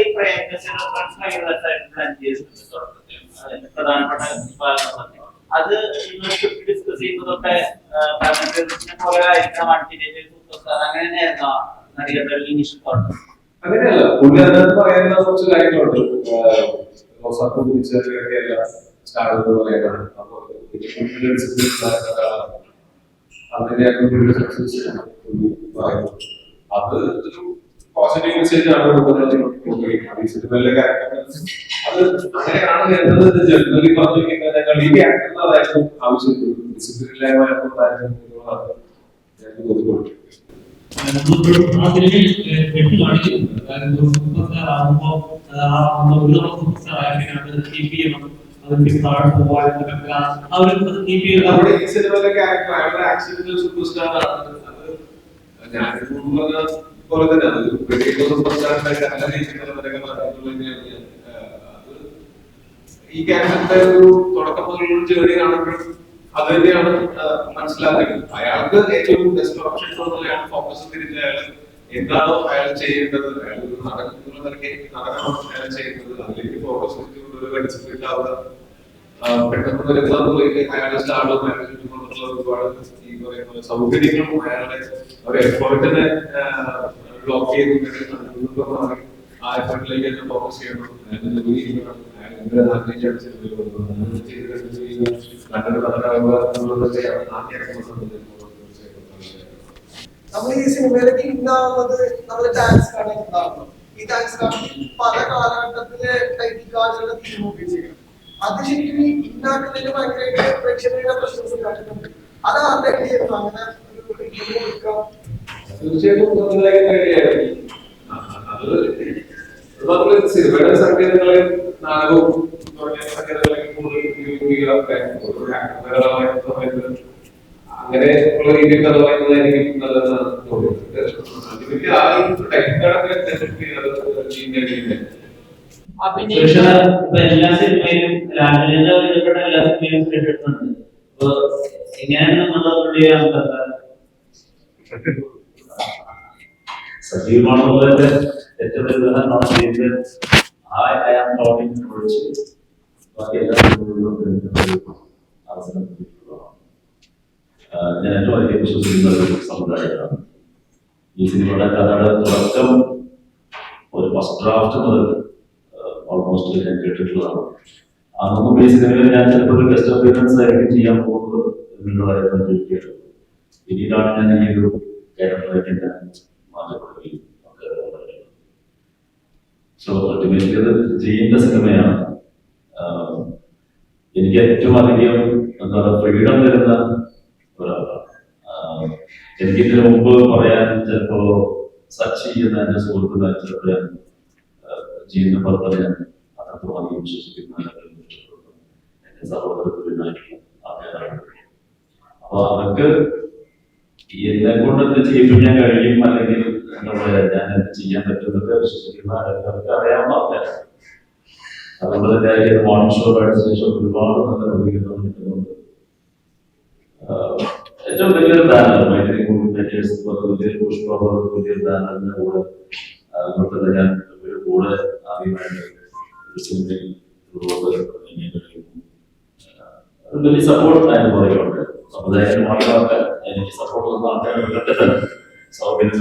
ഈ ഭയങ്കര പ്ലാൻ ചെയ്തിട്ടുണ്ട് തുടക്കത്തിൽ അതിന്റെ പ്രധാനപ്പെട്ട ഭാഗങ്ങൾ അത് ഡിസ്കസ് ചെയ്യുന്നതൊക്കെ പോലെ ആയിരിക്കണം അൾട്ടിമേറ്റ് സൂപ്പർ സ്റ്റാർ അങ്ങനെ തന്നെയായിരുന്നു നടികളുടെ ഇനിഷ്യൽ തോട്ടം അങ്ങനെയല്ല പുള്ളി അതിനകത്ത് പറയുന്ന കുറച്ച് കാര്യങ്ങളുണ്ട്. റോസാപ്പൂ പിടിച്ചൊക്കെയല്ല സ്റ്റാർട്ട് പറയുന്നത്. അപ്പൊ പുള്ളിയുടെ business ആൾക്കാരാണ്. അതിനെയാണ് പുള്ളിയുടെ success പുള്ളി അത് ഒരു പോസിറ്റീവ് മെസ്സേജ് ആണ് കൊടുക്കുന്നത്. അത് അങ്ങനെയാണ് വരുന്നത് ജനറലി പറഞ്ഞു കഴിഞ്ഞാൽ ഞങ്ങൾ ഈ ക്യാരക്ടറിന് അതായിരുന്നു ആവശ്യം ഈ സിനിമയിലെ ക്യാരക്ടർ ആക്സിഡന്റൽ സൂപ്പർ സ്റ്റാർ ആണ്. പറഞ്ഞ പോലെ തന്നെ അത് വലിയ സൂപ്പർ സ്റ്റാറിന്റെ നല്ല രീതിയിലുള്ള തന്നെയാണ് ഈ ക്യാരക്ടറിന്റെ ഒരു തുടക്കം മുതലുള്ള ജേണി കാണുമ്പോഴും അത് തന്നെയാണ് മനസ്സിലാക്കുന്നത് അയാൾക്ക് ഏറ്റവും ബെസ്റ്റ് ഓപ്ഷൻ തോന്നുന്നതാണ് ഫോക്കസ് തിരിച്ച് അയാൾ എന്താണോ അയാൾ ചെയ്യേണ്ടത് അയാൾ നടക്കുന്ന നിലയ്ക്ക് നടനാണോ അയാൾ ചെയ്യുന്നത് അതിലേക്ക് ഫോക്കസ് ചെയ്തുകൊണ്ട് ഡിസിപ്ലിൻ ആവുക പെട്ടെന്ന് ഒരുപാട് ഈ ഒരു ആ നമ്മൾ ഈ നമ്മൾ കാണാൻ ഉണ്ടാവുന്നു ഈ പല കാലഘട്ടത്തിലെ ടൈറ്റിൽ കാർഡുകളുടെ അത് ശരിക്കും ഇന്നാക്കുന്നതിന് ഭയങ്കരമായിട്ട് പ്രേക്ഷകരുടെ പ്രശംസ കാട്ടുന്നുണ്ട് അത് ആരുടെ ആയിരുന്നു അങ്ങനെ തീർച്ചയായിട്ടും നല്ലതായി കഴിയായിരുന്നു. ആ, അത് അതുപോലെ സിനിമയുടെ സങ്കേതങ്ങളെ നാടകവും സങ്കേതങ്ങളെ കൂടുതൽ ഉപയോഗിക്കുക അങ്ങനെ ഉള്ള രീതിയിൽ കഥ പറയുന്നതായിരിക്കും നല്ലതെന്നാണ് തോന്നുന്നത് അതിലേക്ക് ആരും ടെക്നിക്കലൊക്കെ ചെയ്യുന്ന സുരക്ഷ ഇപ്പൊ എല്ലാ സിനിമയിലും എല്ലാ സിനിമയിലും എടുക്കുന്നുണ്ട് അപ്പൊ എങ്ങനെയാണ് നമ്മൾ ഏറ്റവും വലിയ ബാക്കി എല്ലാ ഒരു അവസരം കിട്ടിയിട്ടുള്ളതാണ്. ഞാൻ ഏറ്റവും അധികം വിശ്വസിക്കുന്ന ഒരു സമുദായമാണ് ഈ സിനിമയുടെ കഥയുടെ തുടക്കം ഒരു ഫസ്റ്റ് ഡ്രാഫ്റ്റ് മുതൽ ഓൾമോസ്റ്റ് ഞാൻ കേട്ടിട്ടുള്ളതാണ് അതൊന്നും ബേസിക്കലി ഞാൻ ചിലപ്പോൾ ഒരു ഗസ്റ്റ് അപ്പിയറൻസ് ആയിരിക്കും ചെയ്യാൻ പോകുന്നത് പിന്നീടാണ് ഞാൻ ഈ ഒരു ക്യാരക്ടറായിട്ട് മാറ്റപ്പെടുകയും. സോ അൾട്ടിമേറ്റ്ലി അത് ചെയ്യേണ്ട സിനിമയാണ്. എനിക്ക് ഏറ്റവും അധികം എന്താ പറയുക ഫ്രീഡം തരുന്ന ഒരാളാണ്. എനിക്കിതിനു മുമ്പ് പറയാൻ ചിലപ്പോ സച്ചി എന്ന എന്റെ സുഹൃത്തിന് ചിലപ്പോൾ ചെയ്യുന്ന ഞാൻ അത്രത്തോളം വിശ്വസിക്കുന്ന ഇഷ്ടപ്പെടുന്ന. എന്റെ സഹോദരത്തിനായിട്ടുള്ള ആൾക്കാരാണ്. അപ്പൊ അവർക്ക് എന്നെ കൊണ്ട് എന്ത് ചെയ്യിപ്പിക്കാൻ കഴിയും അല്ലെങ്കിൽ ഞാൻ എന്ത് ചെയ്യാൻ പറ്റുന്നൊക്കെ വിശ്വസിക്കുന്ന ആൾക്കാർക്ക് അറിയാവുന്ന ആൾക്കാരാണ്. അതുകൊണ്ട് തന്നെ എനിക്ക് മോർണിംഗ് ഷോ കഴിഞ്ഞ ശേഷം ഒരുപാട് നല്ല പ്രതികരണം കിട്ടുന്നുണ്ട്. ഏറ്റവും വലിയൊരു ബാനർ മൈത്രി പുഷ്പ വലിയൊരു ബാനറിന്റെ കൂടെ ഞാൻ കൂടെ ആദ്യമായിട്ട് സപ്പോർട്ട് അതിന് പറയുന്നുണ്ട്. സമുദായത്തിന് മാത്രമൊക്കെ എനിക്ക് സപ്പോർട്ട് തന്ന ആൾക്കാരുണ്ട് സൗകര്യം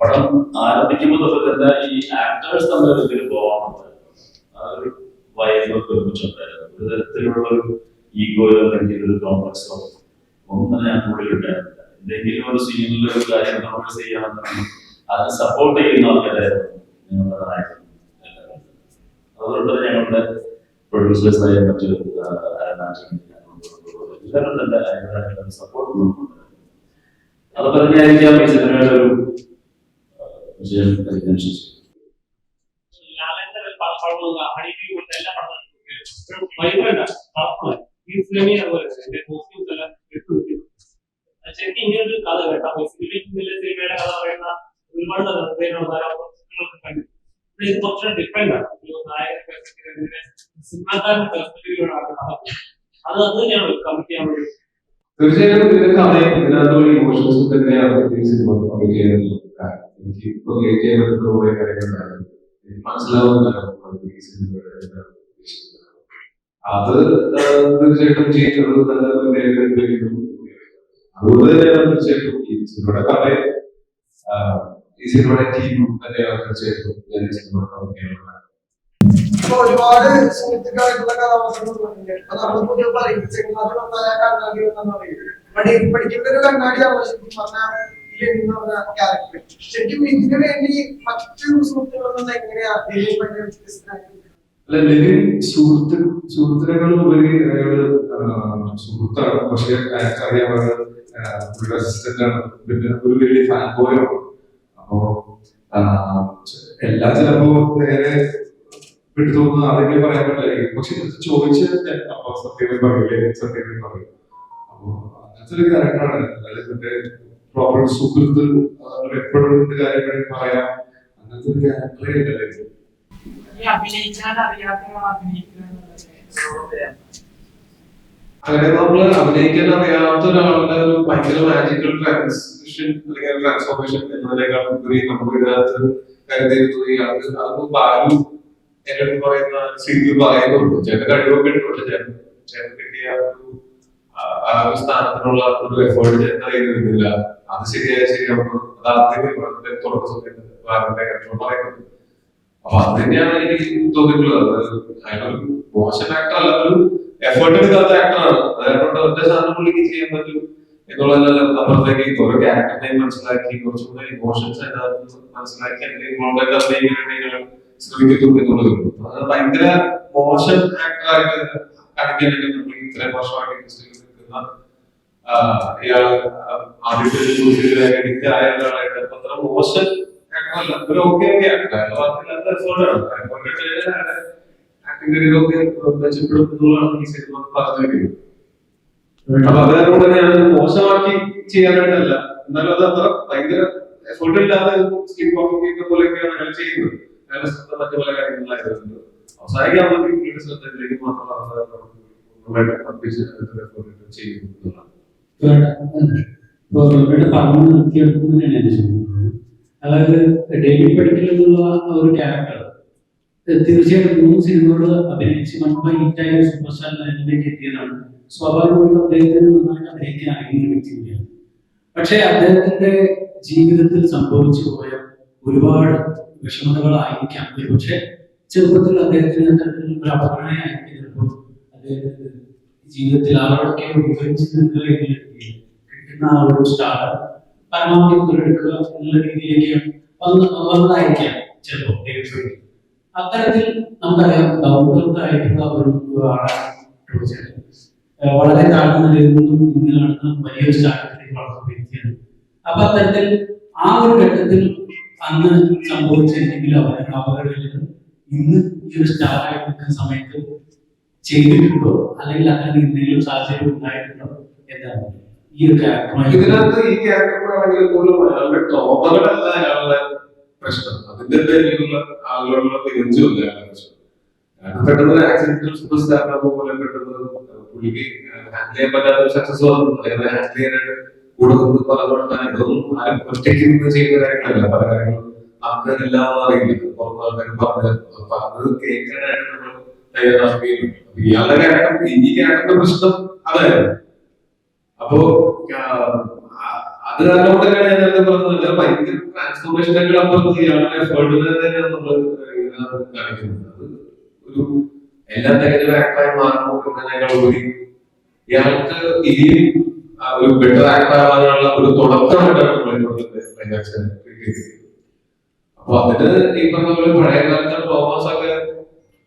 പടം ആരംഭിക്കുമ്പോൾ തൊട്ട് തന്നെ ഈ ആക്ടേഴ്സ് തമ്മിൽ ഒരു ബോണ്ട് ഒരു വൈബ് ഒക്കെ ഒരുമിച്ചുണ്ടായിരുന്നു. ഒരു തരത്തിലുള്ള ഒരു ഈഗോയോ അല്ലെങ്കിൽ ഒരു കോംപ്ലക്സോ ഒന്നും ഞാൻ കൂടുതൽ ഉണ്ടായിരുന്നില്ല എന്തെങ്കിലും ഒരു സീനിൽ ഒരു കാര്യം നമ്മൾ ചെയ്യണമെന്നുണ്ടെങ്കിൽ സപ്പോർട്ട് ചെയ്യുന്ന ആൾക്കാരായിരുന്നു. നായകൻ അതുകൊണ്ട് ഞങ്ങളുടെ പ്രൊഡ്യൂസേഴ്സ് ആയ മറ്റ് എല്ലാവരും തന്നെ അതിനുള്ള സപ്പോർട്ട് കൊടുക്കുന്നുണ്ട് അതൊക്കെ തന്നെയായിരിക്കാം ഈ സിനിമയുടെ ഒരു വിജയം വെക്കുന്നു ശരിക്കും ഇങ്ങനെ ഒരു കഥ കേട്ടോ സിനിമയ്ക്ക് വലിയ സിനിമയുടെ കഥ പറയുന്ന ഒരുപാട് ഹൃദയമുള്ള ധാരാളം പുസ്തകങ്ങളൊക്കെ കണ്ടു പക്ഷേ ഇത് കുറച്ചുകൂടെ ഡിഫറെന്റ് ആണ്. ഒരു നായക പെർസ്പെക്റ്റീവ് സിനിമാക്കാരൻ പെർസ്പെക്റ്റീവിലാണ് കഥ അത് അത് തന്നെയാണ് കമ്മിറ്റ് ചെയ്യാൻ വേണ്ടി. തീർച്ചയായിട്ടും ഇതിന്റെ കഥയും ഇതിനകത്തുള്ള ഇമോഷൻസും തന്നെയാണ് ഈ സിനിമ കമ്മിറ്റ് ചെയ്യാനുള്ള കാരണം എനിക്ക് റിലേറ്റ് ചെയ്യാൻ പറ്റുന്ന കുറെ കാര്യങ്ങളുണ്ടായിരുന്നു മനസ്സിലാവുന്നില്ല നമുക്ക് ഈ സിനിമയുടെ. അത് തീർച്ചയായിട്ടും ചെയ്യുന്നത് നല്ല അതുകൊണ്ട് തന്നെയാണ് തീർച്ചയായിട്ടും ഈ സിനിമയുടെ ആഹ്, ഈ സിനിമയുടെ ടീം തീർച്ചയായിട്ടും ഞാൻ ഇപ്പൊ ഒരുപാട് സുഹൃത്തുക്കളായിട്ടുള്ള കഥാപാത്രങ്ങൾ കണ്ണാടി പഠിക്കേണ്ട ഒരു കണ്ണാടിയാണ് ശരിക്കും പറഞ്ഞാൽ എന്ന് പറഞ്ഞ ക്യാരക്ടർ ശരിക്കും ഇതിനു വേണ്ടി മറ്റു സുഹൃത്തുക്കളൊന്നും എങ്ങനെയാ ഇതിൽ ഭയങ്കര വ്യത്യസ്തനായിട്ട് അല്ല ലെനിൻ സുഹൃത്ത് സുഹൃത്തിനേക്കാൾ ഉപരി അയാൾ സുഹൃത്താണ്. പക്ഷെ അയാൾക്ക് അസിസ്റ്റന്റ് ആണ്. പിന്നെ ഒരു വലിയ ഫാൻ ബോയാണ് അപ്പോ എല്ലാം ചിലപ്പോ നേരെ വിട്ടു തോന്നുന്ന ആരെങ്കിലും പറയാൻ പറ്റില്ല. പക്ഷെ ഇത് ചോദിച്ച് അപ്പൊ സത്യം പറയില്ലേ? സത്യം പറയും. അപ്പോ അങ്ങനത്തെ ഒരു ക്യാരക്ടറാണ് അതായത് മറ്റേ പ്രോപ്പർ സുഹൃത്ത് എപ്പോഴും എന്ത് കാര്യങ്ങളും പറയാം. അങ്ങനത്തെ ഒരു ക്യാരക്ടറേ ഇല്ല ഈ അഭിനയിക്കാൻ അറിയാത്ത അഭിനയിക്കുക അങ്ങനെ നമ്മൾ അഭിനയിക്കാൻ അറിയാത്ത ഒരാളുടെ ഒരു ഭയങ്കര മാജിക്കൽ ട്രാൻസിഷൻ അല്ലെങ്കിൽ ട്രാൻസ്ഫോർമേഷൻ എന്നതിനേക്കാൾ ഉപരി കരുതിയിരുന്നത് ഇയാൾക്ക് അത് ബാലു പറയുന്ന ശരിക്കും പറയുന്നുള്ളൂ ചില കഴിവൊക്കെ ഉണ്ട് കിട്ടിയ ഒരു ആ- സ്ഥാനത്തിനുള്ള ഒരു എഫേർട്ട് അറിയുന്നില്ല അത് ശരിയായ ശരിയാവുന്നു അത് ആദ്യമേ തുടക്ക സമയത്ത് ബാലുവിന്റെ കൺട്രോൾ അപ്പൊ അത് തന്നെയാണ് എനിക്ക് തോന്നിയിട്ടുള്ളത്. അയാളൊരു മോശം ആക്ടർ അല്ല. ഒരു എഫേർട്ട് എടുക്കാത്ത ആക്ടറാണ് അതുകൊണ്ട് ഒറ്റ സാധനം പുള്ളിക്ക് ചെയ്യാൻ പറ്റും എന്നുള്ളതല്ല അപ്പുറത്തേക്ക് ഓരോ ക്യാരക്ടറിനെ മനസ്സിലാക്കി കുറച്ചുകൂടെ ഇമോഷൻസ് മനസ്സിലാക്കി അഭിനയിക്കാനായിട്ട് ശ്രമിക്കുന്നു എന്നുള്ളത്. അത് ഭയങ്കര മോശം ആക്ടറായിട്ട് ഇത്രയും വർഷമായിട്ട് ആദ്യത്തെ മോശം ആക്ടറല്ല ഒരു ഓക്കെ ആക്ടർ ആക്ടിംഗ് കരിയറൊക്കെ മെച്ചപ്പെടും എന്നുള്ളതാണ് ഈ സിനിമ പറഞ്ഞു വെക്കുന്നത് അപ്പൊ അത് അതുകൊണ്ട് ഞാൻ മോശമാക്കി ചെയ്യാനായിട്ടല്ല. എന്നാലും അത് അത്ര ഭയങ്കര എഫേർട്ട് ഇല്ലാതെ സ്കിൻ പെർഫോമിംഗ് പോലെയൊക്കെയാണ് അയാൾ ചെയ്യുന്നത്. അയാളുടെ മറ്റു പല കാര്യങ്ങളായിരുന്നു അവസാനിക്കാൻ വീണ്ടും ശ്രദ്ധയിലേക്ക് മാത്രം അവസാനം അർപ്പിച്ച് എഫേർട്ട് ചെയ്യുന്നു എന്നുള്ളതാണ്. ഇപ്പൊ ഇവിടെ പറഞ്ഞു നിർത്തിയെടുക്കുന്നതിനാണ് എന്റെ ചോദ്യം അതായത് ഡേവിഡ് പഠിക്കൽ എന്നുള്ള ഒരു ക്യാരക്ടർ തീർച്ചയായിട്ടും മൂന്ന് സിനിമകൾ അഭിനയിച്ച് നമ്മുടെ ഹിറ്റായ സൂപ്പർ സ്റ്റാർ എത്തിയതാണ്. സ്വാഭാവികമായിട്ടും അദ്ദേഹത്തിന് നന്നായിട്ട് അഭിനയിക്കാൻ അറിയുന്ന വ്യക്തി പക്ഷേ അദ്ദേഹത്തിന്റെ ജീവിതത്തിൽ സംഭവിച്ചു പോയ ഒരുപാട് വിഷമതകളായിരിക്കാം. ഒരുപക്ഷെ ചെറുപ്പത്തിൽ അദ്ദേഹത്തിന് ഒരു അപകടമായിരിക്കും ചിലപ്പോൾ അദ്ദേഹത്തിന് ജീവിതത്തിൽ ആരോടൊക്കെ വിവരിച്ച് നിൽക്കുക എന്നുള്ള രീതിയിൽ കിട്ടുന്ന ആ ഒരു സ്റ്റാർ പരമാവധി എന്നുള്ള രീതിയിലേക്ക് വന്ന് വന്നതായിരിക്കാം ചിലപ്പോൾ. അത്തരത്തിൽ നമുക്കറിയാം ഒരു വളരെ താഴ്ന്ന നിലയിൽ നിന്നും ഇന്ന് കാണുന്ന വലിയൊരു സ്ഥാനത്തിലേക്ക് വളർന്ന അപ്പൊ അത്തരത്തിൽ ആ ഒരു ഘട്ടത്തിൽ അന്ന് സംഭവിച്ച എന്തെങ്കിലും അപകട അപകടങ്ങൾ ഇന്ന് ഈ ഒരു സ്റ്റാർ ആയിട്ട് നിൽക്കുന്ന സമയത്ത് ചെയ്തിട്ടുണ്ടോ? അല്ലെങ്കിൽ അങ്ങനെ എന്തെങ്കിലും സാഹചര്യം ഉണ്ടായിട്ടുണ്ടോ എന്താണ് ഈ ഒരു ക്യാരക്ടറുമായി ഇതിനകത്ത് ഈ പോലും അയാളുടെ ട്രോമകളല്ല അയാളുടെ പ്രശ്നം. അതിന്റെ പേരിലുള്ള ആളുകളുടെ അയാൾക്ക് പെട്ടെന്ന് ആക്സിഡന്റൽ സൂപ്പർ സ്റ്റാറിനെ പോലെ പെട്ടെന്ന് പുള്ളിക്ക് ഹാൻഡിൽ ചെയ്യാൻ പറ്റാത്ത സക്സസ് വന്നു ഹാൻഡിൽ ചെയ്യാനായിട്ട് കൂടെ നിന്ന് പലപ്പോഴും ഇതൊന്നും ആരും ഒറ്റയ്ക്ക് നിന്ന് ചെയ്യുന്ന കാര്യങ്ങളല്ല. പല കാര്യങ്ങളും നമുക്ക് എല്ലാം അറിയില്ല പുറത്ത് ആൾക്കാർ പറഞ്ഞു. അപ്പൊ കേൾക്കാനായിട്ട് നമ്മൾ തയ്യാറാക്കുകയും ഇയാളുടെ ക്യാരക്ടർ ഈ ക്യാരക്ടറിന്റെ പ്രശ്നം അതായിരുന്നു. അപ്പോ അത് തന്നെയാണ് നമ്മൾ ഒരു ഒരു ബെറ്റർ ഒരു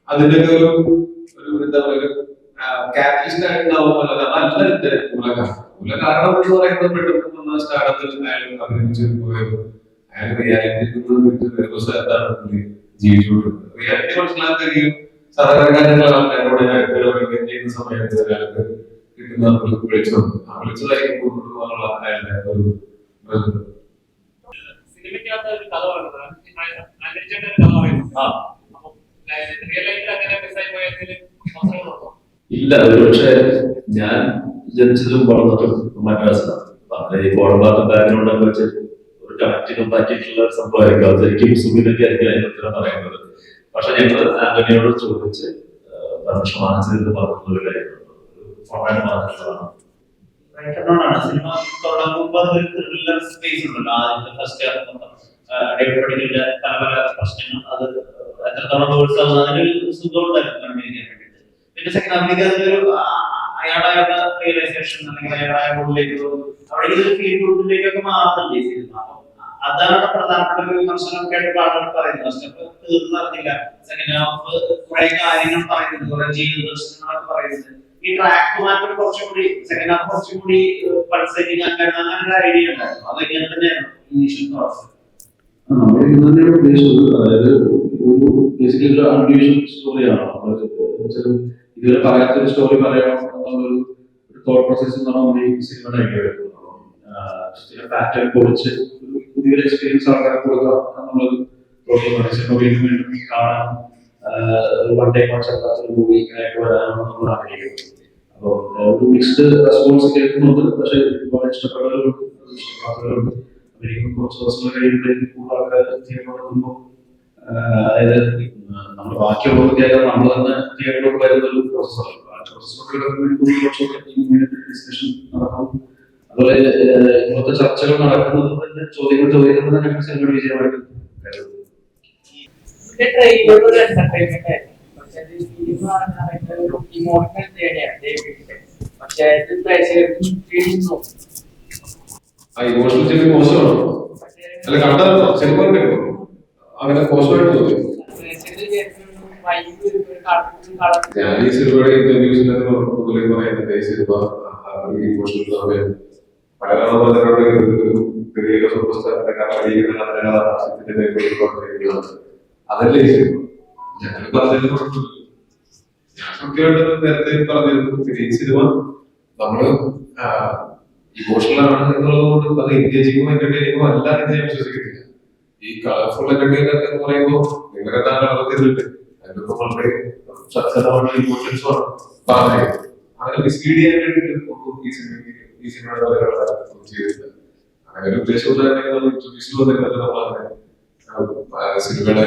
അതിന് പഴയ ഒക്കെ ഒരു എന്ന് പറയുന്നത് പെട്ടെന്ന് വന്ന സ്റ്റാർട്ടത്തിൽ അയാൾ അഭിനയിച്ച് പോയത് അയാൾ റിയാലിറ്റിയിൽ നിന്ന് വിട്ട് വേറൊരു സ്ഥലത്താണ് പുള്ളി ജീവിച്ചുകൊണ്ടിരുന്നത്. റിയാലിറ്റി മനസ്സിലാക്കുകയും സാധാരണക്കാരുള്ള ആൾക്കാരോട് ഇടപെടുകയും ചെയ്യുന്ന സമയത്ത് അയാൾക്ക് കിട്ടുന്ന ഒരു വിളിച്ചു. ആ വിളിച്ചതായിരിക്കും കൊണ്ടുപോകാനുള്ള അയാളുടെ ഒരു സിനിമയ്ക്കകത്ത് ഒരു കഥ പറയുന്നത് കഥ പറയുന്നത് റിയൽ ലൈഫിൽ അങ്ങനെ മിസ്സായി പോയ ഇല്ല ഒരുപക്ഷെ ഞാൻ ജനിച്ചതും വളർന്നതും മദ്രാസിലാണ്. ഈ കോടമ്പാത്ത ബാക്ക്ഗ്രൗണ്ടൊക്കെ വെച്ച് ഒരു കണക്റ്റിനും പറ്റിയിട്ടുള്ള ഒരു സംഭവമായിരിക്കും. അത് ശരിക്കും സുഖിനൊക്കെ ആയിരിക്കും അതിന് ഉത്തരം പറയുന്നത്. പക്ഷെ ഞങ്ങൾ ആന്റണിയോട് ചോദിച്ച് പെർമിഷൻ വാങ്ങിച്ചത് പറഞ്ഞിട്ടുള്ളതായിരുന്നു ഫോർമാറ്റ് വാങ്ങിച്ചതാണ് റൈറ്ററിനോടാണ് സിനിമ തുടങ്ങുമ്പോൾ ഒരു ത്രില്ലർ സ്പേസ് ഉണ്ടല്ലോ. ആദ്യത്തെ ഫസ്റ്റ് പല പ്രശ്നങ്ങൾ. അത് എത്രത്തോളം വേഴ്സ് ആവുന്നതിന് സുഖം ഉണ്ടായിരുന്നു കണ്ടിരിക്കാൻ വേണ്ടിയിട്ട്. പിന്നെ സെക്കൻഡ് അതൊരു അയാളുടെ റിയലൈസേഷൻ അല്ലെങ്കിൽ അയാളുടെ ഉള്ളിലേക്ക് അവിടെ ഇതൊരു ഫീൽ ഗുഡിലേക്കൊക്കെ മാറുന്നുണ്ട് ഈ സിനിമ അതാണ് പ്രധാനപ്പെട്ട ഒരു വിമർശനമൊക്കെ ആയിട്ട് ആളുകൾ പറയുന്നത് പറഞ്ഞില്ല സെക്കൻഡ് ഹാഫ് കുറെ കാര്യങ്ങൾ പറയുന്നത് കുറെ ജീവിത ദർശനങ്ങളൊക്കെ പറയുന്നത് ഈ ട്രാക്ക് മാറ്റം കുറച്ചും സെക്കൻഡ് ഹാഫ് കുറച്ചും കൂടി പൾസേറ്റിംഗ് അങ്ങനെ അങ്ങനെ ഐഡിയ ഉണ്ടായിരുന്നു അത് ഇങ്ങനെ തന്നെയാണ് ഇനീഷ്യൽ പ്രോസസ് ഉദ്ദേശിച്ചത് അതായത് ഒരു ബേസിക്കലി ഒരു അൺയൂഷ്വൽ ഇതുവരെ പറയാത്തൊരു സ്റ്റോറി പറയണം എന്നുള്ളൊരു തോട്ട് പ്രോസസ് എന്നാണ് നമ്മൾ ഈ സിനിമയുടെ ഐഡിയ ചില പാറ്റേൺ പൊളിച്ച് പുതിയൊരു എക്സ്പീരിയൻസ് ആൾക്കാരെ കൊടുക്കുക. എന്നുള്ളൊരു തോട്ട് സിനിമ വീണ്ടും വീണ്ടും കാണാൻ വൺ ഡേ കോൺസെപ്റ്റ് ഒരു മൂവി ആയിട്ട് വരാനാണ് നമ്മൾ ആഗ്രഹിക്കുന്നത്. അപ്പോൾ ഒരു മിക്സ്ഡ് റെസ്പോൺസ് കേൾക്കുന്നുണ്ട് പക്ഷേ ഒരുപാട് ഇഷ്ടപ്പെട്ടവരുണ്ട് ഇഷ്ടപ്പെടാത്തവരുണ്ട്. എനിക്ക് കുറച്ച് ദിവസങ്ങൾ കഴിയുമ്പോഴേക്കും കൂടുതൽ ആൾക്കാർ വരുമ്പോൾ അതായത് നമ്മൾ കേൾക്കാൻ നമ്മൾ തന്നെ തിയേറ്ററിലോട്ട് വരുന്ന ഒരു പ്രോസസ്സാണ് ഡിസ്കഷൻ നടക്കും. അതുപോലെ ഇന്നത്തെ ചർച്ചകൾ നടക്കുന്നത് തന്നെ ചോദ്യങ്ങൾ ചോദിക്കുന്നത് തന്നെ സിനിമ വിജയമായിട്ട് പക്ഷെ ഒരു ഇമോഷണൽ പ്രേക്ഷകർക്ക് ആ ചെറിയ മോശമാണോ? അല്ല കണ്ടോ ചെറുപ്പം അങ്ങനെ മോശമായിട്ട് തോന്നി ഞാൻ ഈ സിനിമയുടെ ഇന്റർവ്യൂസിനകത്ത് മുതലേ പറയുന്നത് ഈ സിനിമ ഇമോഷണൽ സമയം. മലയാള ചെറിയ സൂപ്പർ സ്റ്റാറിന്റെ അതല്ലേ ഈ സിനിമ? ഞങ്ങൾ പറഞ്ഞതിന് ഞാൻ കൃത്യമായിട്ട് നേരത്തെ പറഞ്ഞിരുന്നു ഈ സിനിമ നമ്മൾ ഇമോഷണൽ ആണ് എന്നുള്ളത് കൊണ്ട് അത് എൻഗേജിങ്ങോ എന്റർടൈനിങ്ങോ അല്ല എന്ന് ഞാൻ വിശ്വസിക്കുന്നില്ല. ഈ കളർഫുൾ കണ്ടെയ്നർ എന്ന് പറയുമ്പോൾ നിങ്ങൾ എന്താണ് അളവത്തിലുണ്ട് അതിനൊക്കെ വളരെ ശക്തമായ ഇമോഷൻസ് ആണ്. പറഞ്ഞത് അങ്ങനെ മിസ്ലീഡ് ചെയ്യാൻ വേണ്ടിയിട്ട് ഈ ഈ സിനിമയുടെ ഒരാളെ ഒന്നും ചെയ്തില്ല അങ്ങനെ ഒരു ഉദ്ദേശം ഉണ്ടായിരുന്നെങ്കിൽ നമ്മൾ ഇൻട്രൊഡ്യൂസ് വന്നിരുന്നത് നമ്മളങ്ങനെ സിനിമയുടെ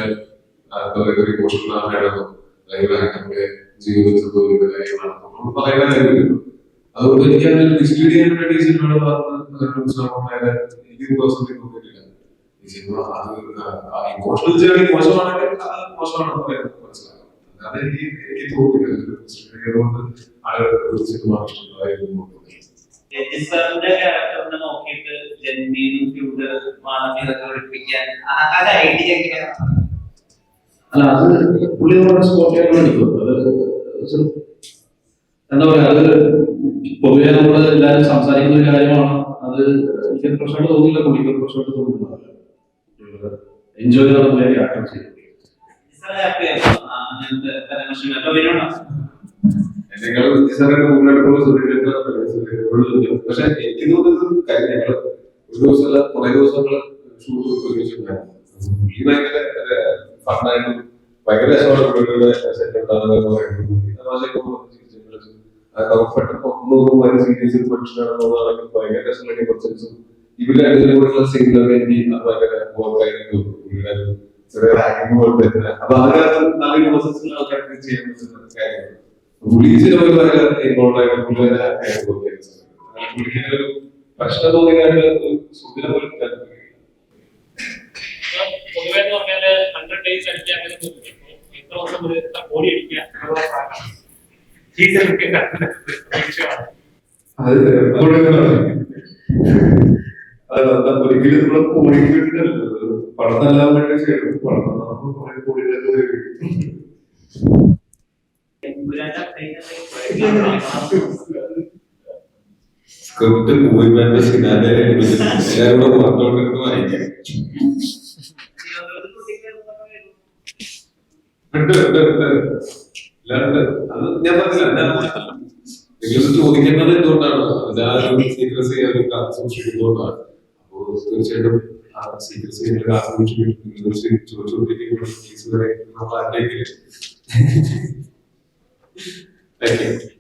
എന്താ ഒരു ഇമോഷണൽ ആണെന്നോ അല്ലെങ്കിൽ ആക്ടറിന്റെ ജീവിതത്തിൽ നമ്മൾ പറയുന്ന അതുകൊണ്ട് എനിക്ക് അങ്ങനെ മിസ്ലീഡ് ചെയ്യാൻ വേണ്ടി സിനിമയുടെ ഭാഗത്ത് എനിക്ക് പേഴ്സണലി തോന്നിയിട്ടില്ല. ഈ സിനിമ അത് ഇമോഷണൽ ജേർണി മോശമാണെങ്കിൽ അത് മോശമാണെന്ന് പറയുന്നത് മനസ്സിലാക്കാം. അല്ലാതെ എനിക്ക് എനിക്ക് തോന്നിയില്ല ഒരു മിസ്ലീഡ് ചെയ്തുകൊണ്ട് ആളുകൾക്ക് ഒരു സിനിമ ഇഷ്ടമായിരുന്നു. രജിസ്റ്ററിന്റെ ക്യാരക്ടറിനെ നോക്കിയിട്ട് ജന്മീനും ഫ്യൂഡർ മാനവീയതൊക്കെ പഠിപ്പിക്കാൻ ആ ഒരു ഐഡിയ എങ്ങനെയാണ്? അല്ല അത് പുള്ളി നമ്മുടെ എന്താ പറയാ അത് പൊതുവെ നമ്മൾ എല്ലാവരും സംസാരിക്കുന്ന ഒരു കാര്യമാണ്. അത് എനിക്ക് പ്രശ്നമായിട്ട് തോന്നില്ല പുള്ളിക്ക് പ്രശ്നമായിട്ട് തോന്നുന്നില്ല. എൻജോയ് ചെയ്താണ് യാത്ര പക്ഷെ എനിക്ക് തോന്നുന്നത് ഞങ്ങൾ ഒരു ദിവസമല്ല കുറെ ദിവസങ്ങൾ ഷൂട്ട് ഈ ഭയങ്കര ഒന്നും സീരിയസ് മനുഷ്യനാണെന്നുള്ളതാണെങ്കിൽ രസമുള്ള കുറച്ച് ഇവർ രണ്ടുപേരും കൂടെയുള്ള സീനിലൊക്കെ എനിക്ക് അത് ഭയങ്കര വർക്കായിട്ട് തോന്നുന്നു പുള്ളിയുടെ ഒരു ചെറിയ റാങ്കിങ് പോലെ അപ്പൊ അതിനകത്ത് നല്ല യൂണിവേഴ്സിറ്റി ആൾക്കാർക്ക് ചെയ്യാൻ പറ്റുന്ന കാര്യമാണ്. പുള്ളി ഭയങ്കര ഇൻവോൾവ് ആയിട്ട് പുള്ളി തന്നെ happy ആയിട്ട് തോന്നിയത് പുള്ളിക്ക് അങ്ങനെ ഒരു പ്രശ്നം തോന്നിയായിട്ട് സുഖിനെ പോലും പൊതുവെ പറഞ്ഞാൽ ഹൺഡ്രഡ് ഡേയ്സ് തോന്നുന്നു. എത്ര ദിവസം ഒരു കോടി സിനിമയ്ക്ക് പ്രതീക്ഷയാണ്. അത് എപ്പോഴും ഇങ്ങനെയാണ്. അത് അത് ഒരിക്കലും നമ്മൾ കോഴി. അത് പണം വേണ്ടി ചെയ്യണം പണം നന്നാകുമ്പോൾ കുറെ കോടികളൊക്കെ സ്ക്രിപ്റ്റ് മൂവി ബാൻഡ് സിനാലെ എല്ലാവരും കൂടെ വായിക്കാം. ഞാൻ പറഞ്ഞില്ല നിങ്ങൾ ചോദിക്കേണ്ടത് എന്തുകൊണ്ടാണ്? സീക്രസി സൂക്ഷിക്കുന്നതുകൊണ്ടാണ്. അപ്പോ തീർച്ചയായിട്ടും ആ സീക്രസി നിങ്ങൾ കാത്തു സൂക്ഷിക്കും നിങ്ങൾ ചോദിച്ചുകൊണ്ടിരിക്കുമ്പോൾ കേസ് വരെ നമ്മൾ ആഗ്രഹിക്കില്ല താങ്ക് യു